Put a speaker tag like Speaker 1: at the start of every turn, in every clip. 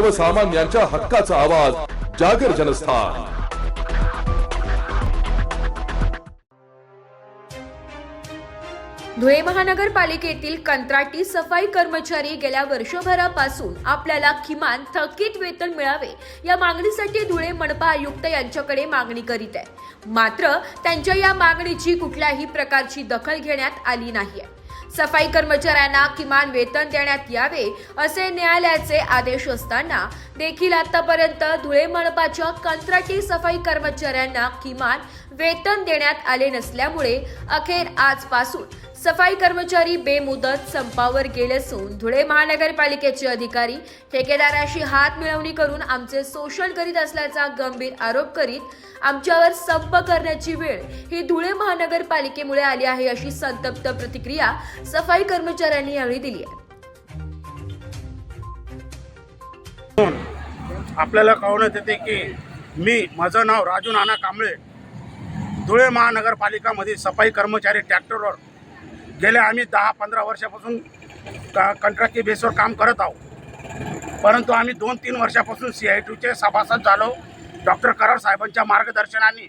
Speaker 1: सर्वसामान्यांच्या हक्काचा आवाज जागर जनस्थान.
Speaker 2: धुळे महानगरपालिकेतील कंत्राटी सफाई कर्मचारी गेल्या वर्षभरापासून आपल्याला किमान थकीत वेतन मिळावे या मागणीसाठी धुळे मनपा आयुक्त यांच्याकडे मागणी करीत आहे. मात्र त्यांच्या या मागणीची कुठल्याही प्रकारची दखल घेण्यात आली नाहीये. सफाई कर्मचाऱ्यांना किमान वेतन देण्यात यावे असे न्यायालयाचे आदेश असताना देखील आतापर्यंत धुळे मनपाच्या कंत्राटी सफाई कर्मचाऱ्यांना किमान वेतन देण्यात आले नसल्यामुळे अखेर आजपासून सफाई कर्मचारी बेमुदत संपावर गेले असून धुळे महानगरपालिकेचे अधिकारी ठेकेदाराशी हात मिळवणी करून आमचे शोषण करीत असल्याचा गंभीर आरोप करीत आमच्यावर संप करण्याची वेळ ही धुळे महानगरपालिकेमुळे आली आहे अशी संतप्त प्रतिक्रिया सफाई कर्मचाऱ्यांनी यावेळी दिली आहे.
Speaker 3: आपल्याला कळवण्यात येते की मी माझं नाव राजू नाना कांबळे धुळे महानगरपालिकामध्ये सफाई कर्मचारी ट्रॅक्टरवर गेल्या आम्ही दहा पंधरा वर्षापासून का कंत्राटी बेसवर काम करत आहोत. परंतु आम्ही दोन तीन वर्षापासून सी आय टीचे सभासद झालो. डॉक्टर करार साहेबांच्या मार्गदर्शनाने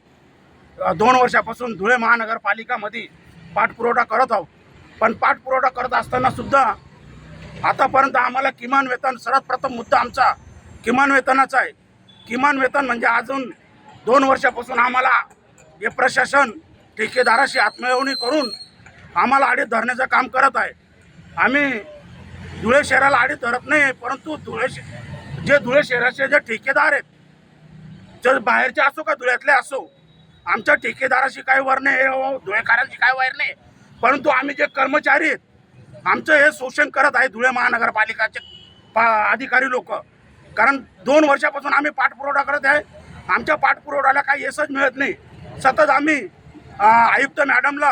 Speaker 3: दोन वर्षापासून धुळे महानगरपालिकामध्ये पाठपुरवठा करत आहोत. पण पाठपुरवठा करत असताना सुद्धा आतापर्यंत आम्हाला किमान वेतन सर्वात प्रथम मुद्दा आमचा किमान वेतनाचा आहे. किमान वेतन म्हणजे अजून दोन वर्षापासून आम्हाला हे प्रशासन ठेकेदाराशी आत्मयवणी करून आम्हाला आडीत धरण्याचं काम करत आहे. आम्ही धुळे शहराला आडीत धरत नाही परंतु धुळे जे धुळे शहराचे जे ठेकेदार आहेत जे बाहेरचे असो का धुळ्यातले असो आमच्या ठेकेदाराशी काय वर नाही अहो, धुळेकरांशी काय वर नाही. परंतु आम्ही जे कर्मचारी आहेत आमचं हे शोषण करत आहे धुळे महानगरपालिकाचे पा अधिकारी लोक. कारण दोन वर्षापासून आम्ही पाठपुरवठा करत आहे. आमच्या पाठपुरवठ्याला काही यशच मिळत नाही. सतत आम्ही आयुक्त मॅडमला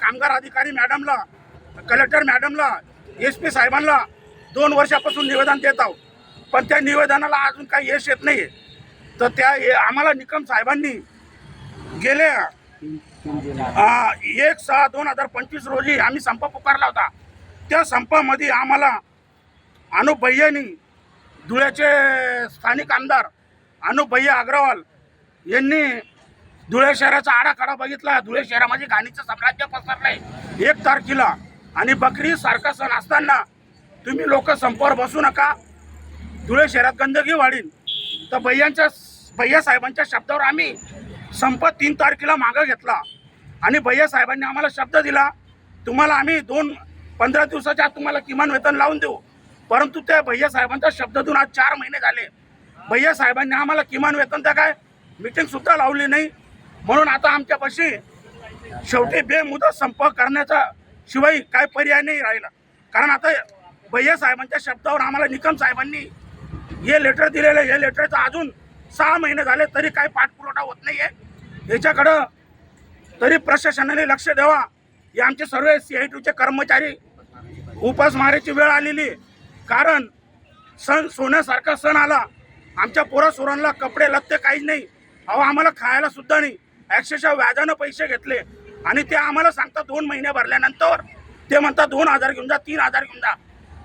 Speaker 3: कामगार अधिकारी मॅडमला कलेक्टर मॅडमला एस पी साहेबांना दोन वर्षापासून निवेदन देत आहोत. पण त्या निवेदनाला अजून काही यश येत नाही तर त्या आम्हाला निकम साहेबांनी गेल्या एक सहा दोन हजार पंचवीस रोजी आम्ही संप पुकारला होता. त्या संपामध्ये आम्हाला अनुप भैयानी धुळ्याचे स्थानिक आमदार अनुप भैया अग्रवाल यांनी धुळे शहराचा आडाखाडा बघितला. धुळे शहरामध्ये घाणीचं साम्राज्य पसरलंय. एक तारखेला. आणि बकरी सारखा सण असताना तुम्ही लोक संपावर बसू नका. धुळे शहरात गंदगी वाढीन. तर भैयांच्या भैया साहेबांच्या शब्दावर आम्ही संप तीन तारखेला मागं घेतला. आणि भैया साहेबांनी आम्हाला शब्द दिला. तुम्हाला आम्ही दोन पंधरा दिवसाच्या आत तुम्हाला किमान वेतन लावून देऊ. परंतु त्या भैया साहेबांचा शब्द देऊन आज चार महिने झाले. भैया साहेबांनी आम्हाला किमान वेतन द्या काय? मिटिंग सुद्धा लावली नाही. म्हणून आता आमच्यापाशी शेवटी बेमुदत संप करण्याचा शिवाय काय पर्याय नाही राहिला. कारण आता भैया साहेबांच्या शब्दावर आम्हाला निकम साहेबांनी हे लेटर दिलेलं आहे. हे लेटरचं अजून सहा महिने झाले तरी काही पाठपुरवठा होत नाही आहे याच्याकडं तरी प्रशासनाने लक्ष द्यावा. हे आमचे सर्व सी आय टीचे कर्मचारी उपासमारीची वेळ आलेली कारण सण सोन्यासारखा सण आला. आमच्या पोरासोरांना कपडे लत्ते काहीच नाही. अहो आम्हाला खायला सुद्धा नाही. अक्षरशः व्याजानं पैसे घेतले. आणि ते आम्हाला सांगतात दोन महिने भरल्यानंतर ते म्हणतात दोन हजार घेऊन जा तीन हजार घेऊन जा.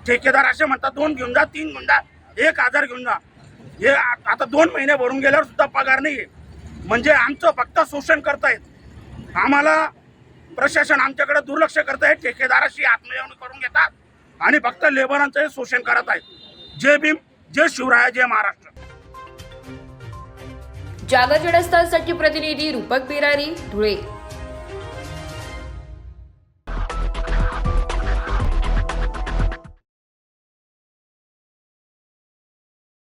Speaker 3: ठेकेदार असे म्हणतात दोन घेऊन जा तीन घेऊन जा एक हजार घेऊन जा. हे आता दोन महिने भरून गेल्यावर सुद्धा पगार नाही आहे म्हणजे आमचं फक्त शोषण करतायत. आम्हाला प्रशासन आमच्याकडे दुर्लक्ष करत आहे ठेकेदाराशी आत्मयवणी करून घेतात आणि फक्त लेबरांचं शोषण करत आहेत. जय भीम जय शिवराय जय महाराष्ट्र.
Speaker 2: जागर प्रतिनिधी रूपक बिरारी धुळे.